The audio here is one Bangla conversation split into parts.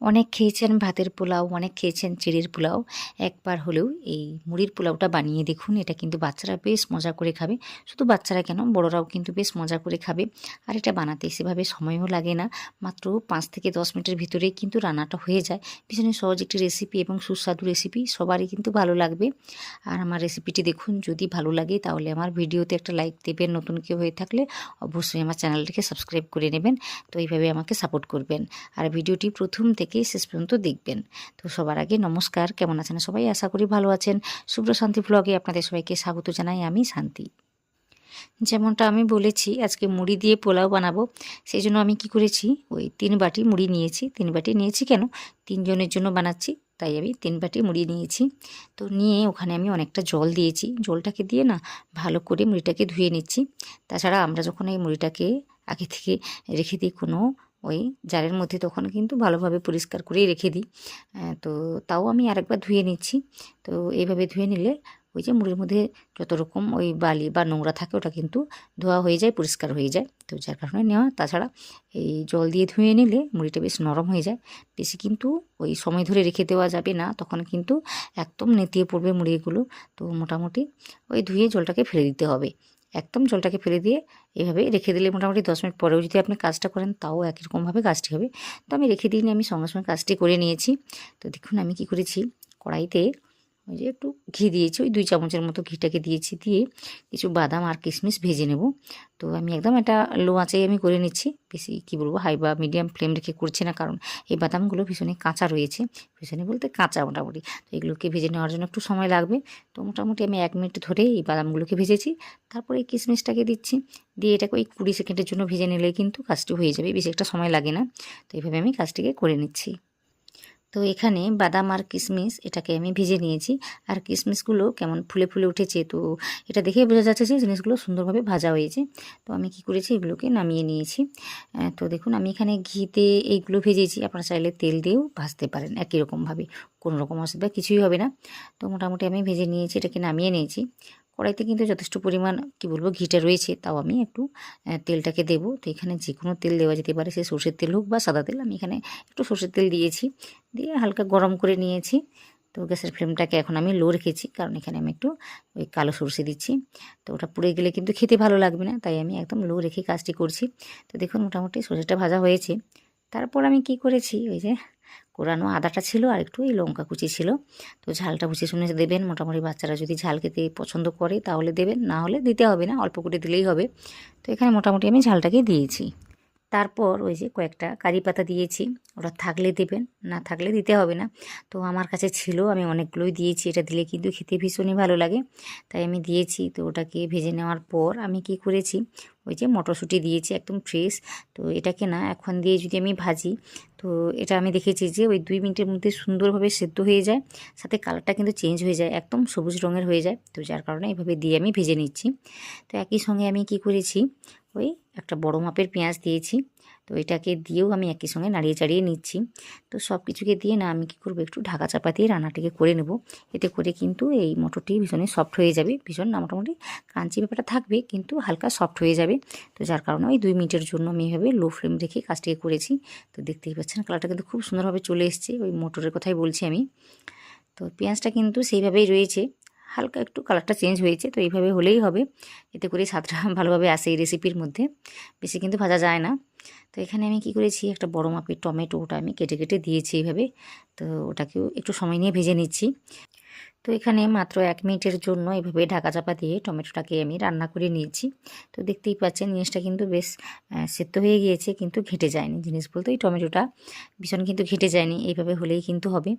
অনেক খেয়েছেন ভাতের পোলাও, অনেক খেয়েছেন চিড়ের পোলাও। একবার হলেও এই মুড়ির পোলাওটা বানিয়ে দেখুন, এটা কিন্তু বাচ্চারা বেশ মজা করে খাবে। শুধু বাচ্চারা কেন, বড়রাও কিন্তু বেশ মজা করে খাবে। আর এটা বানাতে সেভাবে সময়ও লাগে না। মাত্র পাঁচ থেকে দশ মিনিটের ভিতরেই কিন্তু রান্নাটা হয়ে যায়। ভীষণই সহজ একটি রেসিপি এবং সুস্বাদু রেসিপি সবারই কিন্তু ভালো লাগবে। আর আমার রেসিপিটি দেখুন, যদি ভালো লাগে তাহলে আমার ভিডিওতে একটা লাইক দেবেন নতুন কেউ হয়ে থাকলে, অবশ্যই আমার চ্যানেলটিকে সাবস্ক্রাইব করে নেবেন। তো এইভাবে আমাকে সাপোর্ট করবেন। আর ভিডিওটি প্রথম থেকে শেষ পর্যন্ত দেখবেন। তো সবার আগে নমস্কার, কেমন আছেন সবাই? আশা করি ভালো আছেন। শুভ্র শান্তি ব্লগে আপনাদের সবাইকে স্বাগত জানাই আমি শান্তি। যেমনটা আমি বলেছি, আজকে মুড়ি দিয়ে পোলাও বানাবো। সেই জন্য আমি কি করেছি? ওই তিন বাটি মুড়ি নিয়েছি। তিন বাটি নিয়েছি কেন? তিনজনের জন্য বানাচ্ছি, তাই আমি তিন বাটি মুড়ি নিয়েছি। তো নিয়ে ওখানে আমি অনেকটা জল দিয়েছি। জলটাকে দিয়ে না ভালো করে মুড়িটাকে ধুয়ে নিচ্ছি। তাছাড়া আমরা যখন এই মুড়িটাকে আগে থেকে রেখে দিই কোনো ওই জারের মধ্যে তখন কিন্তু ভালোভাবে পরিষ্কার করেই রেখে দিই। তো তাও আমি আরেকবার ধুয়ে নিচ্ছি। তো এইভাবে ধুয়ে নিলে ওই যে মুড়ির মধ্যে যত রকম ওই বালি বা নোংরা থাকে ওটা কিন্তু ধোয়া হয়ে যায়, পরিষ্কার হয়ে যায়। তো যার কারণে নেওয়া। তাছাড়া এই জল দিয়ে ধুয়ে নিলে মুড়িটা বেশ নরম হয়ে যায়। বেশি কিন্তু ওই সময় ধরে রেখে দেওয়া যাবে না। তখন কিন্তু একদম নেতিয়ে পড়বে মুড়িগুলো। তো মোটামুটি ওই ধুয়ে জলটাকে ফেলে দিতে হবে। একদম জলটাকে ফেলে দিয়ে এভাবে রেখে দিলে মোটামুটি দশ মিনিট পরেও যদি আপনি কাজটা করেন, তাও একই রকমভাবে কাজটি হবে। তো আমি রেখে দিইনি, আমি সঙ্গে সঙ্গে কাজটি করে নিয়েছি। তো দেখুন আমি কি করেছি, কড়াইতে ওই যে একটু ঘি দিয়েছি, ওই দুই চামচের মতো ঘিটাকে দিয়েছি, দিয়ে কিছু বাদাম আর কিশমিশ ভেজে নেব। তো আমি একদম এটা লো আঁচেই আমি করে নিচ্ছি। বেশি কী বলব, হাই বা মিডিয়াম ফ্লেম রেখে করছি না, কারণ এই বাদামগুলো ভীষণই কাঁচা রয়েছে, ভীষণই বলতে কাঁচা মোটামুটি। তো এগুলোকে ভেজে নেওয়ার জন্য একটু সময় লাগবে। তো মোটামুটি আমি এক মিনিট ধরে এই বাদামগুলোকে ভেজেছি। তারপরে এই কিশমিশটাকে দিচ্ছি, দিয়ে এটাকে ওই কুড়ি সেকেন্ডের জন্য ভেজে নিলে কিন্তু কাজটি হয়ে যাবে, বেশি একটা সময় লাগে না। তো এইভাবে আমি কাজটিকে করে নিচ্ছি। তো এখানে বাদাম আর কিশমিশ এটাকে আমি ভিজে নিয়েছি। আর কিশমিশগুলো কেমন ফুলে ফুলে উঠেছে, তো এটা দেখেই বোঝা যাচ্ছে যে জিনিসগুলো সুন্দরভাবে ভাজা হয়েছে। তো আমি কি করেছি, এগুলোকে নামিয়ে নিয়েছি। তো দেখুন, আমি এখানে ঘিতে এইগুলো ভেজেছি। আপনারা চাইলে তেল দিয়েও ভাজতে পারেন একই রকমভাবে, কোনো রকম অসুবিধা কিছুই হবে না। তো মোটামুটি আমি ভেজে নিয়েছি, এটাকে নামিয়ে নিয়েছি। কড়াইতে কিন্তু যথেষ্ট পরিমাণ, কি বলব, ঘিটা রয়েছে, তাও আমি একটু তেলটাকে দেবো। তো এখানে যে কোনো তেল দেওয়া যেতে পারে, সে সর্ষের তেল হোক বা সাদা তেল, আমি এখানে একটু সর্ষের তেল দিয়েছি। দিয়ে হালকা গরম করে নিয়েছি। তো গ্যাসের ফ্লেমটাকে এখন আমি লো রেখেছি, কারণ এখানে আমি একটু ওই কালো সর্ষে দিচ্ছি। তো ওটা পুড়ে গেলে কিন্তু খেতে ভালো লাগবে না, তাই আমি একদম লো রেখে কাজটি করছি। তো দেখুন, মোটামুটি সর্ষেটা ভাজা হয়েছে। তারপর আমি কি করেছি, ওই যে কোরানো আদাটা ছিল আর একটু এই লঙ্কা কুচি ছিল। তো ঝালটা বুঝে শুনে দেবেন। মোটামুটি বাচ্চারা যদি ঝাল খেতে পছন্দ করে তাহলে দেবেন, না হলে দিতে হবে না, অল্প করে দিলেই হবে। তো এখানে মোটামুটি আমি ঝালটাকে দিয়েছি। তারপর ওই যে কয়েকটা কারি পাতা দিয়েছি। ওটা থাকলে দেবেন, না থাকলে দিতে হবে না। তো আমার কাছে ছিল, আমি অনেকগুলোই দিয়েছি, এটা দিলে কিন্তু খেতে ভীষণই ভালো লাগে। তাই আমি দিয়েছি, তো ওটাকে ভেজে নেওয়ার পর আমি কি করেছি, ওই যে মটরশুঁটি দিয়েছি, একদম ফ্রেশ তো এটাকে না এখন দিয়ে যদি আমি ভাজি, তো এটা আমি দেখেছি যে ওই দুই মিনিটের মধ্যে সুন্দরভাবে সেদ্ধ হয়ে যায়, সাথে কালারটা কিন্তু চেঞ্জ হয়ে যায়, একদম সবুজ রঙের হয়ে যায়। তো যার কারণে এভাবে দিয়ে আমি ভেজে নিচ্ছি। তো একই সঙ্গে আমি কি করেছি, ওই একটা বড় মাপের পেঁয়াজ দিয়েছি। তো এটাকে দিয়েও আমি একই সঙ্গে নাড়িয়ে চাড়িয়ে নিচ্ছি। তো সব কিছুকে দিয়ে না আমি কী করব, একটু ঢাকা চাপা দিয়ে রান্নাটিকে করে নেব। এতে করে কিন্তু এই মটরটি ভীষণই সফট হয়ে যাবে। ভীষণ না মোটামুটি কাঞ্চি ব্যাপারটা থাকবে, কিন্তু হালকা সফট হয়ে যাবে। তো যার কারণে ওই দুই মিনিটের জন্য আমি এভাবে লো ফ্লেম রেখে কাজটিকে করেছি। তো দেখতেই পাচ্ছেন কালারটা কিন্তু খুব সুন্দরভাবে চলে এসছে, ওই মোটরের কথাই বলছি আমি। তো পেঁয়াজটা কিন্তু সেইভাবেই রয়েছে। হালকা একটু কালারটা চেঞ্জ হয়েছে, তো এইভাবে হলেই হবে। এতে করে স্বাদটা ভালোভাবে আসে এই রেসিপির মধ্যে। বেশি কিন্তু ভাজা যায় না। তো এখানে আমি কি করেছি, একটা বড় মাপের টমেটো ওটা আমি কেটে কেটে দিয়েছি এইভাবে। তো ওটাকেও একটু সময় নিয়ে ভেজে নিচ্ছি। তো এখানে মাত্র এক মিনিটের জন্য এভাবে ঢাকা চাপা দিয়ে টমেটোটাকে আমি রান্না করে নিয়েছি। তো দেখতেই পাচ্ছেন জিনিসটা কিন্তু বেশ সেদ্ধ হয়ে গিয়েছে, কিন্তু ঘেটে যায়নি। জিনিস বলতে এই টমেটোটা ভীষণ কিন্তু ঘেটে যায়নি। এইভাবে হলেই কিন্তু হবে।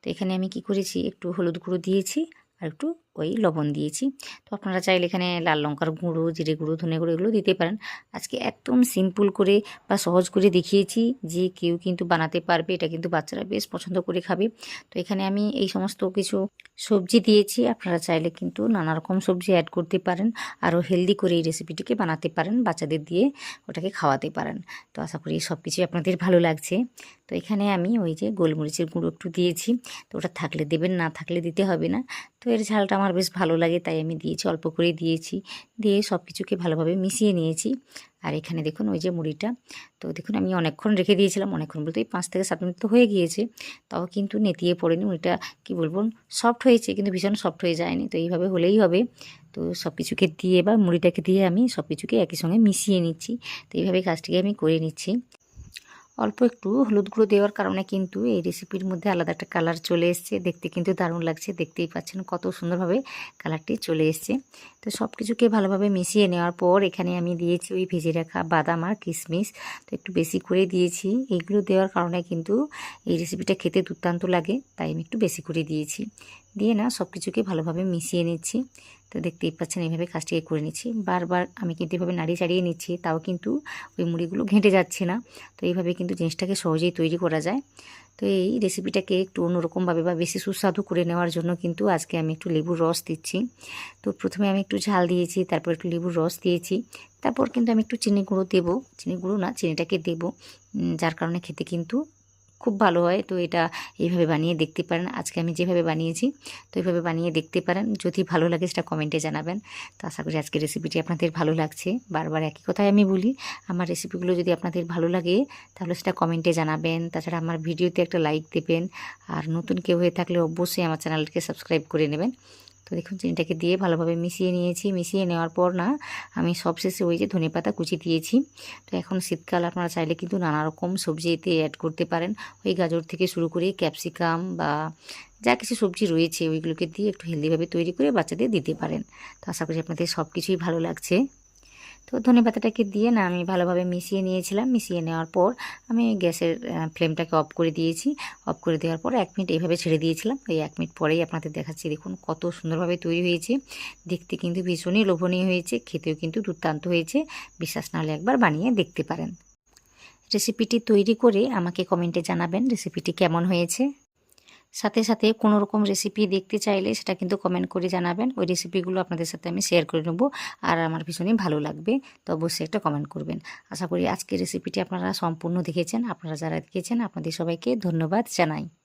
তো এখানে আমি কি করেছি, একটু হলুদ গুঁড়ো দিয়েছি আর একটু ওই লবণ দিয়েছি। তো আপনারা চাইলে এখানে লাল লঙ্কার গুঁড়ো, জিরে গুঁড়ো, ধনে গুঁড়ো এগুলো দিতে পারেন। আজকে একদম সিম্পল করে বা সহজ করে দেখিয়েছি যে কেউ কিন্তু বানাতে পারবে। এটা কিন্তু বাচ্চারা বেশ পছন্দ করে খাবে। তো এখানে আমি এই সমস্ত কিছু সবজি দিয়েছি। আপনারা চাইলে কিন্তু নানা রকম সবজি অ্যাড করতে পারেন। আরও হেলদি করে এই রেসিপিটিকে বানাতে পারেন বাচ্চাদের দিয়ে, ওটাকে খাওয়াতে পারেন। তো আশা করি সব কিছুই আপনাদের ভালো লাগছে। তো এখানে আমি ওই যে গোলমরিচের গুঁড়ো একটু দিয়েছি। তো ওটা থাকলে দেবেন, না থাকলে দিতে হবে না। তো এর ঝালটা আমার বেশ ভালো লাগে, তাই আমি দিয়েছি, অল্প করে দিয়েছি। দিয়ে সব কিছুকে ভালোভাবে মিশিয়ে নিয়েছি। আর এখানে দেখুন ওই যে মুড়িটা। তো দেখুন আমি অনেকক্ষণ রেখে দিয়েছিলাম, অনেকক্ষণ বলতে পাঁচ থেকে সাত মিনিট তো হয়ে গিয়েছে। তাও কিন্তু নেতিয়ে পড়েনি, মুড়িটা কী বলব সফট হয়েছে কিন্তু ভীষণ সফট হয়ে যায়নি। তো এইভাবে হলেই হবে। তো সব কিছুকে দিয়ে বা মুড়িটাকে দিয়ে আমি সব কিছুকে একই সঙ্গে মিশিয়ে নিচ্ছি। তো এইভাবে কাজটিকে আমি করে নিচ্ছি। অল্প একটু হলুদ গুঁড়ো দেওয়ার কারণে কিন্তু এই রেসিপির মধ্যে আলাদা একটা কালার চলে এসছে। দেখতে কিন্তু দারুণ লাগছে। দেখতেই পাচ্ছেন কত সুন্দরভাবে কালারটি চলে এসছে। তো সব কিছুকে ভালোভাবে মিশিয়ে নেওয়ার পর এখানে আমি দিয়েছি ওই ভেজে রাখা বাদাম আর কিশমিশ। তো একটু বেশি করে দিয়েছি। এইগুলো দেওয়ার কারণে কিন্তু এই রেসিপিটা খেতে দুর্দান্ত লাগে, তাই আমি একটু বেশি করে দিয়েছি। দিয়ে না সব কিছুকে ভালোভাবে মিশিয়ে নিচ্ছি। তো দেখতেই পাচ্ছেন, এইভাবে কাজটিকে করে নিচ্ছি। বারবার আমি কিন্তু এভাবে নাড়িয়ে চাড়িয়ে নিচ্ছি, তাও কিন্তু ওই মুড়িগুলো ঘেঁটে যাচ্ছে না। তো এইভাবে কিন্তু জিনিসটাকে সহজেই তৈরি করা যায়। তো এই রেসিপিটাকে একটু অন্যরকমভাবে বা বেশি সুস্বাদু করে নেওয়ার জন্য কিন্তু আজকে আমি একটু লেবুর রস দিচ্ছি। তো প্রথমে আমি একটু ঝাল দিয়েছি, তারপর একটু লেবুর রস দিয়েছি। তারপর কিন্তু আমি একটু চিনি গুঁড়ো দেবো। চিনি গুঁড়ো না, চিনিটাকে দেবো যার কারণে খেতে কিন্তু খুব ভালো হয়। তো এটা এইভাবে বানিয়ে দেখতে পারেন। আজকে আমি যেভাবে বানিয়েছি, তো এইভাবে বানিয়ে দেখতে পারেন। যদি ভালো লাগে সেটা কমেন্টে জানাবেন। তো আশা করি আজকের রেসিপিটি আপনাদের ভালো লাগছে। বারবার একই কথাই আমি বলি, আমার রেসিপিগুলো যদি আপনাদের ভালো লাগে, তাহলে সেটা কমেন্টে জানাবেন। তাছাড়া আমার ভিডিওতে একটা লাইক দেবেন। আর নতুন কেউ হয়ে থাকলে অবশ্যই আমার চ্যানেলটিকে সাবস্ক্রাইব করে নেবেন। তো দেখুন, চিনিটাকে দিয়ে ভালোভাবে মিশিয়ে নিয়েছি। মিশিয়ে নেওয়ার পর না, আমি সবশেষে ওই যে ধনেপাতা কুচি দিয়েছি। তো এখন শীতকাল, আপনারা চাইলে কিন্তু নানা রকম সবজি এতে অ্যাড করতে পারেন। ওই গাজর থেকে শুরু করে ক্যাপসিকাম বা যা কিছু সবজি রয়েছে, ওইগুলোকে দিয়ে একটু হেলদিভাবে তৈরি করে বাচ্চাদের দিতে পারেন। তো আশা করি আপনাদের সব কিছুই ভালো লাগছে। তো ধনে পাতাটাকে দিয়ে না আমি ভালোভাবে মিশিয়ে নিয়েছিলাম। মিশিয়ে নেওয়ার পর আমি গ্যাসের ফ্লেমটাকে অফ করে দিয়েছি। অফ করে দেওয়ার পর এক মিনিট এইভাবে ছেড়ে দিয়েছিলাম। ওই এক মিনিট পরেই আপনাদের দেখাচ্ছি, দেখুন কত সুন্দরভাবে তৈরি হয়েছে। দেখতে কিন্তু ভীষণই লোভনীয় হয়েছে, খেতেও কিন্তু দুর্দান্ত হয়েছে। বিশ্বাস না হলে একবার বানিয়ে দেখতে পারেন। রেসিপিটি তৈরি করে আমাকে কমেন্টে জানাবেন রেসিপিটি কেমন হয়েছে। সাথে সাথে কোনো রকম রেসিপি দেখতে চাইলে সেটা কিন্তু কমেন্ট করে জানাবেন। ওই রেসিপিগুলো আপনাদের সাথে আমি শেয়ার করে নেব আর আমার ভীষণই ভালো লাগবে, তো অবশ্যই একটা কমেন্ট করবেন। আশা করি আজকের রেসিপিটি আপনারা সম্পূর্ণ দেখেছেন। আপনারা যারা দেখেছেন, আপনাদের সবাইকে ধন্যবাদ জানাই।